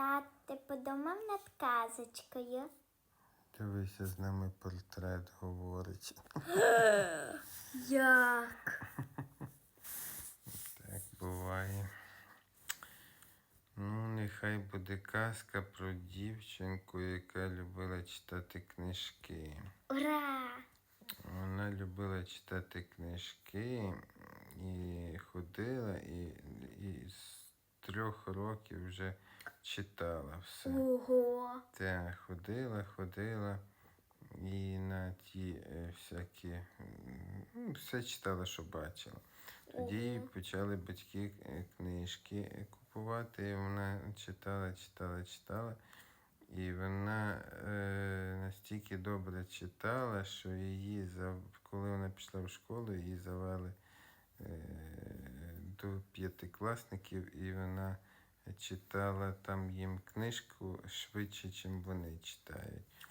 Тат, ти подумав над казочкою? Дивися, з нами портрет говорить. Як? Так буває. Ну, нехай буде казка про дівчинку, яка любила читати книжки. Ура! Вона любила читати книжки і ходила, і, і з трьох років вже читала все. Ого! Та ходила, ходила і на ті е, всякі ну, все читала, що бачила. Тоді їй почали батьки е, книжки купувати, і вона читала, читала, читала. І вона е, настільки добре читала, що її, коли вона пішла в школу, її завели е, до п'ятикласників, і вона читала там їм книжку швидше, ніж вони читають.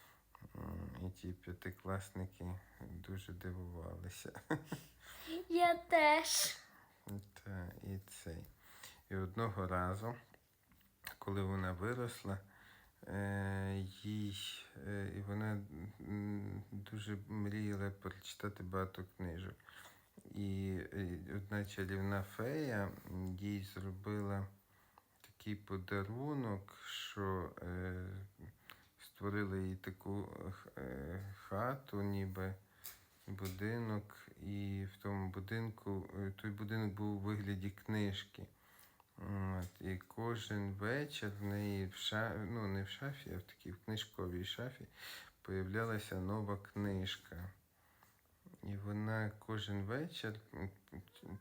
І ті п'ятикласники дуже дивувалися. Я теж. Та, і цей. І одного разу, коли вона виросла, е, їй, е, і вона дуже мріяла прочитати багато книжок. І, одна чарівна фея їй зробила такий подарунок, що е, створила їй таку е, хату, ніби будинок, і в тому будинку е, той будинок був у вигляді книжки. От, і кожен вечір в неї в ша... ну не в шафі, а в такій в книжковій шафі появлялася нова книжка. І вона кожен вечір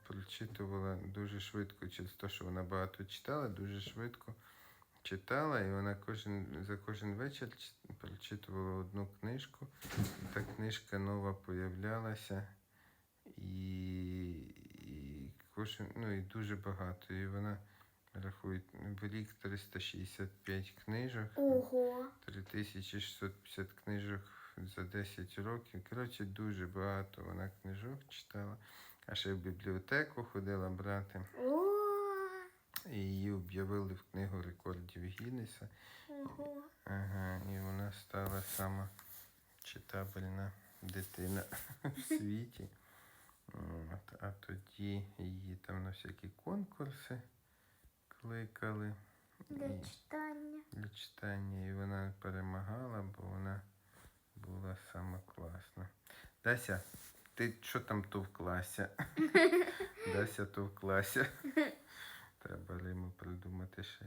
прочитувала дуже швидко, через те, що вона багато читала, дуже швидко читала, і вона кожен, за кожен вечір прочитувала одну книжку. І та книжка нова появлялася. І, і, кожен, ну, і дуже багато. І вона рахує в рік 365 книжок. Ого! 3650 книжок за 10 років. Коротше, дуже багато вона книжок читала. А ще в бібліотеку ходила брати. І її об'явили в книгу рекордів Гіннеса. Ага, і вона стала сама читабельна дитина в світі. От, а тоді її там на всякі конкурси кликали Для читання. для читання, і вона перемагала, бо вона була класне. Дася, ти що там ту в класі? Дася ту в класі. Треба лимо придумати ще.